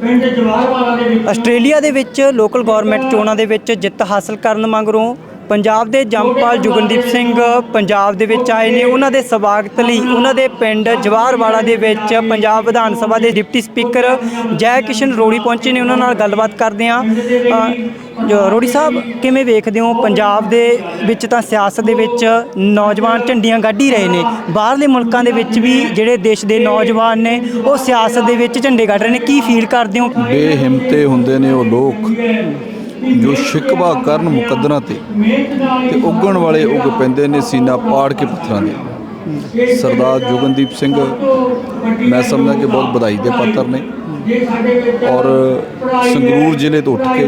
ਪਿੰਡ ਜਵਾਰਵਾਲਾ ਦੇ ਵਿੱਚ ਆਸਟ੍ਰੇਲੀਆ ਦੇ ਵਿੱਚ ਲੋਕਲ ਗਵਰਨਮੈਂਟ ਚੋਣਾਂ ਦੇ ਵਿੱਚ ਜਿੱਤ ਹਾਸਲ ਕਰਨ ਮਗਰੋਂ ਪੰਜਾਬ ਦੇ ਜੰਪਾਲ ਜੁਗਨਦੀਪ ਸਿੰਘ ਪੰਜਾਬ ਦੇ ਵਿੱਚ ਆਏ ਨੇ। ਉਹਨਾਂ ਦੇ ਸਵਾਗਤ ਲਈ ਉਹਨਾਂ ਦੇ ਪਿੰਡ ਜਵਾਰਵਾਲਾ ਦੇ ਵਿੱਚ ਪੰਜਾਬ ਵਿਧਾਨ ਸਭਾ ਦੇ ਡਿਪਟੀ ਸਪੀਕਰ ਜੈ ਕਿਸ਼ਨ ਰੋੜੀ ਪਹੁੰਚੇ ਨੇ। ਉਹਨਾਂ ਨਾਲ ਗੱਲਬਾਤ ਕਰਦੇ ਹਾਂ। ਰੋੜੀ ਸਾਹਿਬ, ਕਿਵੇਂ ਵੇਖਦੇ ਹੋ? ਪੰਜਾਬ ਦੇ ਵਿੱਚ ਤਾਂ ਸਿਆਸਤ ਦੇ ਵਿੱਚ ਨੌਜਵਾਨ ਝੰਡੀਆਂ ਗੱਢ ਹੀ ਰਹੇ ਨੇ। ਬਾਹਰਲੇ ਮੁਲਕਾਂ ਦੇ ਵਿੱਚ ਵੀ ਜਿਹੜੇ ਦੇਸ਼ ਦੇ ਨੌਜਵਾਨ ਨੇ, ਉਹ ਸਿਆਸਤ ਦੇ ਵਿੱਚ ਝੰਡੇ ਗੱਢ ਰਹੇ ਨੇ। ਕੀ ਫੀਲ ਕਰਦੇ ਹੋ? ਬੇਹਿੰਮਤੇ ਹੁੰਦੇ ਨੇ ਉਹ ਲੋਕ। ਜੋ ਸ਼ਿਕਵਾ ਕਰਨ ਮੁਕੱਦਰਾਂ ਤੇ ਤੇ ਉੱਗਣ ਵਾਲੇ ਉੱਗ ਪੈਂਦੇ ਨੇ ਸੀਨਾ ਪਾੜ ਕੇ ਪੱਥਰਾਂ ਦੇ। ਸਰਦਾਰ ਜੁਗਨਦੀਪ ਸਿੰਘ, ਮੈਂ ਸਮਝਦਾ ਕਿ ਬਹੁਤ ਵਧਾਈ ਦੇ ਪਾਤਰ ਨੇ। ਔਰ ਸੰਗਰੂਰ ਜ਼ਿਲ੍ਹੇ ਤੋਂ ਉੱਠ ਕੇ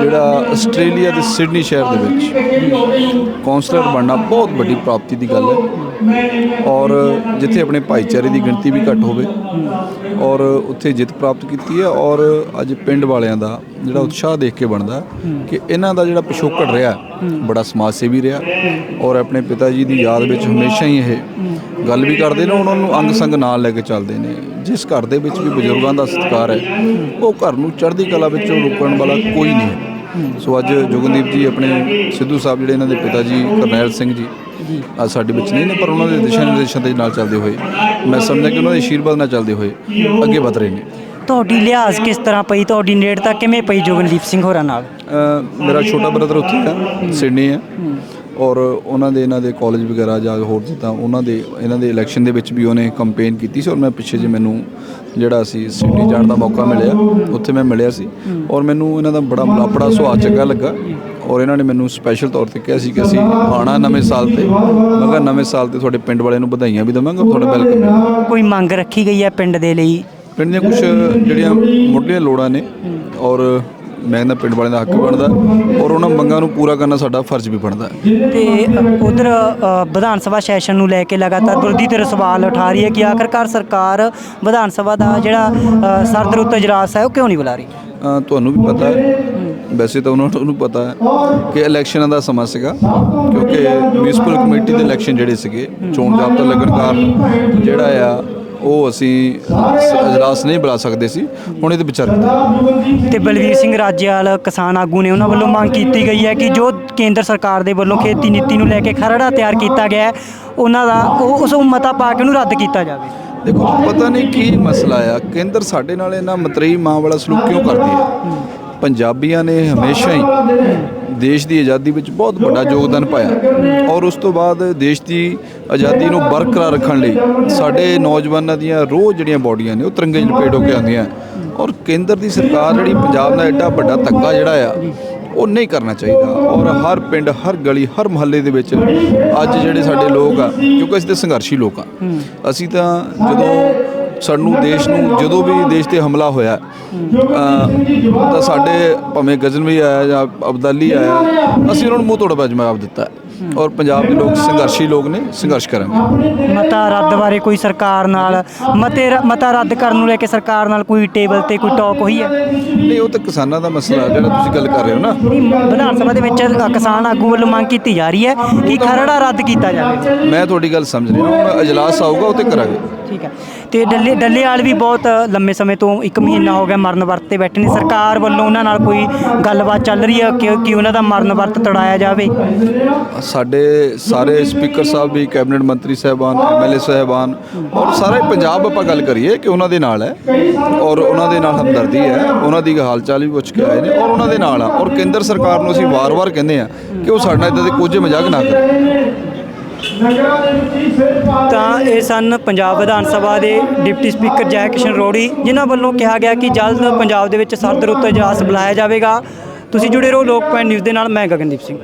ਜਿਹੜਾ ਆਸਟ੍ਰੇਲੀਆ ਦੇ ਸਿਡਨੀ ਸ਼ਹਿਰ ਦੇ ਵਿੱਚ ਕੌਂਸਲਰ ਬਣਨਾ ਬਹੁਤ ਵੱਡੀ ਪ੍ਰਾਪਤੀ ਦੀ ਗੱਲ ਹੈ। ਔਰ ਜਿੱਥੇ ਆਪਣੇ ਭਾਈਚਾਰੇ ਦੀ ਗਿਣਤੀ ਵੀ ਘੱਟ ਹੋਵੇ। ਔਰ ਉੱਥੇ ਜਿੱਤ ਪ੍ਰਾਪਤ ਕੀਤੀ ਹੈ। ਔਰ ਅੱਜ ਪਿੰਡ ਵਾਲਿਆਂ ਦਾ ਜਿਹੜਾ ਉਤਸ਼ਾਹ ਦੇਖ ਕੇ ਬਣਦਾ ਕਿ ਇਹਨਾਂ ਦਾ ਜਿਹੜਾ ਪਿਛੋਕੜ ਰਿਹਾ, ਬੜਾ ਸਮਾਜ ਸੇਵੀ ਰਿਹਾ। ਔਰ ਆਪਣੇ ਪਿਤਾ ਜੀ ਦੀ ਯਾਦ ਵਿੱਚ ਹਮੇਸ਼ਾ ਹੀ ਇਹ ਗੱਲ ਵੀ ਕਰਦੇ ਨੇ, ਉਹਨਾਂ ਨੂੰ ਅੰਗ ਸੰਗ ਨਾਲ ਲੈ ਕੇ ਚੱਲਦੇ ਨੇ। ਜਿਸ ਘਰ ਦੇ ਵਿੱਚ ਵੀ ਬਜ਼ੁਰਗਾਂ ਦਾ ਸਤਿਕਾਰ ਹੈ, ਉਹ ਘਰ ਨੂੰ ਚੜ੍ਹਦੀ ਕਲਾ ਵਿੱਚੋਂ ਰੋਕਣ ਵਾਲਾ ਕੋਈ ਨਹੀਂ ਹੈ। ਸੋ ਅੱਜ ਜੋਗਨਦੀਪ ਜੀ, ਆਪਣੇ ਸਿੱਧੂ ਸਾਹਿਬ ਜਿਹੜੇ ਇਹਨਾਂ ਦੇ ਪਿਤਾ ਜੀ, ਕਰਨੈਲ ਸਿੰਘ ਜੀ ਅੱਜ ਸਾਡੇ ਵਿੱਚ ਨਹੀਂ ਨੇ ਪਰ ਉਹਨਾਂ ਦੇ ਦਿਸ਼ਾ ਨਿਰਦੇਸ਼ਾਂ ਦੇ ਨਾਲ ਚੱਲਦੇ ਹੋਏ ਮੈਂ ਸਮਝਦਾ ਕਿ ਉਹਨਾਂ ਦੇ ਆਸ਼ੀਰਵਾਦ ਨਾਲ ਚੱਲਦੇ ਹੋਏ ਅੱਗੇ ਵਧ ਰਹੇ ਨੇ। ਤੁਹਾਡੀ ਲਿਹਾਜ਼ ਕਿਸ ਤਰ੍ਹਾਂ ਪਈ? ਤੁਹਾਡੀ ਨੇੜਤਾ ਕਿਵੇਂ ਪਈ ਜੋਗਨਦੀਪ ਸਿੰਘ ਹੋਰਾਂ ਨਾਲ? ਅ, ਮੇਰਾ ਛੋਟਾ ਬ੍ਰਦਰ ਉੱਥੇ ਹੈ ਸਿਡਨੀ ਹੈ ਔਰ ਉਹਨਾਂ ਦੇ ਇਹਨਾਂ ਦੇ ਕਾਲਜ ਵਗੈਰਾ ਜਾਂ ਹੋਰ ਜਿੱਦਾਂ ਉਹਨਾਂ ਦੇ ਇਹਨਾਂ ਦੇ ਇਲੈਕਸ਼ਨ ਦੇ ਵਿੱਚ ਵੀ ਉਹਨੇ ਕੰਪੇਨ ਕੀਤੀ ਸੀ। ਔਰ ਮੈਂ ਪਿੱਛੇ ਜੇ ਮੈਨੂੰ ਜਿਹੜਾ ਸੀ ਸਿਡਨੀ ਜਾਣ ਦਾ ਮੌਕਾ ਮਿਲਿਆ ਉੱਥੇ ਮੈਂ ਮਿਲਿਆ ਸੀ। ਔਰ ਮੈਨੂੰ ਇਹਨਾਂ ਦਾ ਬੜਾ ਮਲਾਪੜਾ ਸੁਭਾਅ ਚੰਗਾ ਲੱਗਾ। ਔਰ ਇਹਨਾਂ ਨੇ ਮੈਨੂੰ ਸਪੈਸ਼ਲ ਤੌਰ ਤੇ ਕਿਹਾ ਸੀ ਕਿ ਅਸੀਂ ਆਉਣਾ ਨਵੇਂ ਸਾਲ ਤੇ। ਮੈਂ ਕਿਹਾ ਨਵੇਂ ਸਾਲ ਤੇ ਤੁਹਾਡੇ ਪਿੰਡ ਵਾਲਿਆਂ ਨੂੰ ਵਧਾਈਆਂ ਵੀ ਦਵਾਂਗਾ ਤੁਹਾਡਾ ਵੈਲਕਮ ਹੈ। ਕੋਈ ਮੰਗ ਰੱਖੀ ਗਈ ਹੈ ਪਿੰਡ ਦੇ ਲਈ? ਪਿੰਡ ਦੀਆਂ ਕੁਝ ਜਿਹੜੀਆਂ ਮੁੱਢਲੀਆਂ ਲੋੜਾਂ ਨੇ ਔਰ ਮੈਂ ਕਹਿੰਦਾ ਪਿੰਡ ਵਾਲਿਆਂ ਦਾ ਹੱਕ ਬਣਦਾ ਔਰ ਉਹਨਾਂ ਮੰਗਾਂ ਨੂੰ ਪੂਰਾ ਕਰਨਾ ਸਾਡਾ ਫਰਜ਼ ਵੀ ਬਣਦਾ ਤੇ ਉਧਰ ਵਿਧਾਨ ਸਭਾ ਸੈਸ਼ਨ ਨੂੰ ਲੈ ਕੇ ਲਗਾਤਾਰ ਵਿਰੋਧੀ ਧਿਰ ਸਵਾਲ ਉਠਾ ਰਹੀ ਹੈ ਕਿ ਆਖਰਕਾਰ ਸਰਕਾਰ ਵਿਧਾਨ ਸਭਾ ਦਾ ਜਿਹੜਾ ਅ, ਸਰਦਰੁੱਤ ਇਜਲਾਸ ਹੈ ਉਹ ਕਿਉਂ ਨਹੀਂ ਬੁਲਾ ਰਹੀ? ਤੁਹਾਨੂੰ ਵੀ ਪਤਾ ਹੈ ਵੈਸੇ ਤਾਂ ਉਹਨਾਂ ਨੂੰ ਪਤਾ ਹੈ ਕਿ ਇਲੈਕਸ਼ਨਾਂ ਦਾ ਸਮਾਂ ਸੀਗਾ ਕਿਉਂਕਿ ਮਿਊਨਿਸਪਲ ਕਮੇਟੀ ਦੇ ਇਲੈਕਸ਼ਨ ਜਿਹੜੇ ਸੀਗੇ ਚੋਣ ਜਾਬਤਾ ਲੱਗਣ ਕਾਰਨ ਜਿਹੜਾ ਆ ਉਹ ਅਸੀਂ ਇਜਲਾਸ ਨਹੀਂ ਬੁਲਾ ਸਕਦੇ ਸੀ। ਹੁਣ ਇਹਦੇ ਵਿਚਾਰ ਤੇ ਬਲਵੀਰ ਸਿੰਘ ਰਾਜੇਵਾਲ ਕਿਸਾਨ ਆਗੂ ਨੇ ਉਹਨਾਂ ਵੱਲੋਂ ਮੰਗ ਕੀਤੀ ਗਈ ਹੈ ਕਿ ਜੋ ਕੇਂਦਰ ਸਰਕਾਰ ਦੇ ਵੱਲੋਂ ਖੇਤੀ ਨੀਤੀ ਨੂੰ ਲੈ ਕੇ ਖਰੜਾ ਤਿਆਰ ਕੀਤਾ ਗਿਆ ਹੈ ਉਹਨਾਂ ਦਾ ਉਹ ਉਸ ਮਤਾ ਪਾ ਕੇ ਉਹਨੂੰ ਰੱਦ ਕੀਤਾ ਜਾਵੇ। ਦੇਖੋ ਪਤਾ ਨਹੀਂ ਕੀ ਮਸਲਾ ਆ। ਕੇਂਦਰ ਸਾਡੇ ਨਾਲ ਇਹਨਾਂ ਮਤਰੇਈ ਮਾਂ ਵਾਲਾ ਸਲੂਕ ਕਿਉਂ ਕਰਦੀ ਹੈ ਪੰਜਾਬੀਆਂ ਨੇ ਹਮੇਸ਼ਾ ਹੀ ਦੇਸ਼ ਦੀ ਆਜ਼ਾਦੀ ਵਿੱਚ ਬਹੁਤ ਵੱਡਾ ਯੋਗਦਾਨ ਪਾਇਆ ਔਰ ਉਸ ਤੋਂ ਬਾਅਦ ਦੇਸ਼ ਦੀ ਆਜ਼ਾਦੀ ਨੂੰ ਬਰਕਰਾਰ ਰੱਖਣ ਲਈ ਸਾਡੇ ਨੌਜਵਾਨਾਂ ਦੀਆਂ ਰੋਜ਼ ਜਿਹੜੀਆਂ ਬਾਡੀਆਂ ਨੇ ਉਹ ਤਿਰੰਗੇ ਲਪੇਟ ਹੋ ਕੇ ਆਉਂਦੀਆਂ ਔਰ ਕੇਂਦਰ ਦੀ ਸਰਕਾਰ ਜਿਹੜੀ ਪੰਜਾਬ ਨਾਲ ਐਡਾ ਵੱਡਾ ਧੱਕਾ ਜਿਹੜਾ ਆ, ਉਹ ਨਹੀਂ ਕਰਨਾ ਚਾਹੀਦਾ ਔਰ ਹਰ ਪਿੰਡ, ਹਰ ਗਲੀ, ਹਰ ਮੁਹੱਲੇ ਦੇ ਵਿੱਚ ਅੱਜ ਜਿਹੜੇ ਸਾਡੇ ਲੋਕ ਆ, ਕਿਉਂਕਿ ਅਸੀਂ ਤਾਂ ਸੰਘਰਸ਼ੀ ਲੋਕ ਆ, ਅਸੀਂ ਤਾਂ ਜਦੋਂ ਸਾਨੂੰ ਦੇਸ਼ ਨੂੰ ਜਦੋਂ ਵੀ ਦੇਸ਼ ਤੇ ਹਮਲਾ ਹੋਇਆ ਤਾਂ ਸਾਡੇ ਭਾਵੇਂ ਗਜ਼ਨਵੀ ਆਇਆ ਜਾਂ ਅਬਦਾਲੀ ਆਇਆ ਅਸੀਂ ਉਹਨਾਂ ਨੂੰ ਮੂੰਹ ਤੋੜ ਜਵਾਬ ਦਿੱਤਾ। ਔਰ ਪੰਜਾਬ ਦੇ ਲੋਕ ਸੰਘਰਸ਼ੀ ਲੋਕ ਨੇ ਸੰਘਰਸ਼ ਕਰਾਂਗੇ। ਮਤਾ ਰੱਦ ਬਾਰੇ ਕੋਈ ਸਰਕਾਰ ਨਾਲ ਮਤੇ ਮਤਾ ਰੱਦ ਕਰਨ ਨੂੰ ਲੈ ਕੇ ਸਰਕਾਰ ਨਾਲ ਕੋਈ ਟੇਬਲ ਤੇ ਕੋਈ ਟਾਕ ਹੋਈ ਹੈ? ਨਹੀਂ ਉਹ ਤਾਂ ਕਿਸਾਨਾਂ ਦਾ ਮਸਲਾ ਜਿਹੜਾ ਤੁਸੀਂ ਗੱਲ ਕਰ ਰਹੇ ਹੋ ਨਾ। ਵਿਧਾਨ ਸਭਾ ਦੇ ਵਿੱਚ ਕਿਸਾਨ ਆਗੂ ਵੱਲੋਂ ਮੰਗ ਕੀਤੀ ਜਾ ਰਹੀ ਹੈ ਕਿ ਖਰੜਾ ਰੱਦ ਕੀਤਾ ਜਾਵੇ। ਮੈਂ ਤੁਹਾਡੀ ਗੱਲ ਸਮਝ ਰਿਹਾ ਹੁਣ ਅਜਲਾਸ ਆਊਗਾ ਉਹ ਤੇ ਕਰਾਂਗੇ। ਠੀਕ ਹੈ। ਤੇ ਡੱਲੇ ਡੱਲੇ ਵਾਲ ਵੀ ਬਹੁਤ ਲੰਮੇ ਸਮੇਂ ਤੋਂ 1 ਮਹੀਨਾ ਹੋ ਗਿਆ ਮਰਨ ਵਰਤ ਤੇ ਬੈਠੇ ਨੇ। ਸਰਕਾਰ ਵੱਲੋਂ ਉਹਨਾਂ ਨਾਲ ਕੋਈ ਗੱਲਬਾਤ ਚੱਲ ਰਹੀ ਹੈ ਕਿ ਕਿ ਉਹਨਾਂ ਦਾ ਮਰਨ ਵਰਤ ਤੜਾਇਆ ਜਾਵੇ? ਸਾਡੇ ਸਾਰੇ ਸਪੀਕਰ ਸਾਹਿਬ ਵੀ ਕੈਬਨਿਟ ਮੰਤਰੀ ਸਾਹਿਬਾਨ ਐਮਐਲਏ ਸਾਹਿਬਾਨ ਔਰ ਸਾਰੇ ਪੰਜਾਬ ਆਪਾਂ ਗੱਲ ਕਰੀਏ ਕਿ ਉਹਨਾਂ ਦੇ ਨਾਲ ਹੈ ਔਰ ਉਹਨਾਂ ਦੇ ਨਾਲ ਹਮਦਰਦੀ ਹੈ। ਉਹਨਾਂ ਦੀ ਹਾਲ ਚਾਲ ਵੀ ਪੁੱਛ ਕੇ ਆਏ ਨੇ ਔਰ ਉਹਨਾਂ ਦੇ ਨਾਲ ਆ। ਔਰ ਕੇਂਦਰ ਸਰਕਾਰ ਨੂੰ ਅਸੀਂ ਵਾਰ-ਵਾਰ ਕਹਿੰਦੇ ਆ ਕਿ ਉਹ ਸਾਡੇ ਨਾਲ ਇਦਾਂ ਦੇ ਕੋਝੇ ਮਜ਼ਾਕ ਨਾ ਕਰੇ। ਤਾਂ ਇਹ ਸਨ ਪੰਜਾਬ ਵਿਧਾਨ ਸਭਾ ਦੇ ਡਿਪਟੀ ਸਪੀਕਰ ਜੈ ਕਿਸ਼ਨ ਰੋੜੀ ਜਿਨ੍ਹਾਂ ਵੱਲੋਂ ਕਿਹਾ ਗਿਆ ਕਿ ਜਲਦ ਪੰਜਾਬ ਦੇ ਵਿੱਚ ਸਰਦ ਰੁੱਤ ਇਜਲਾਸ ਬੁਲਾਇਆ ਜਾਵੇਗਾ। ਤੁਸੀਂ ਜੁੜੇ ਰਹੋ ਲੋਕ ਪੁਆਇੰਟ ਨਿਊਜ਼ ਦੇ ਨਾਲ ਮੈਂ ਗਗਨਦੀਪ ਸਿੰਘ।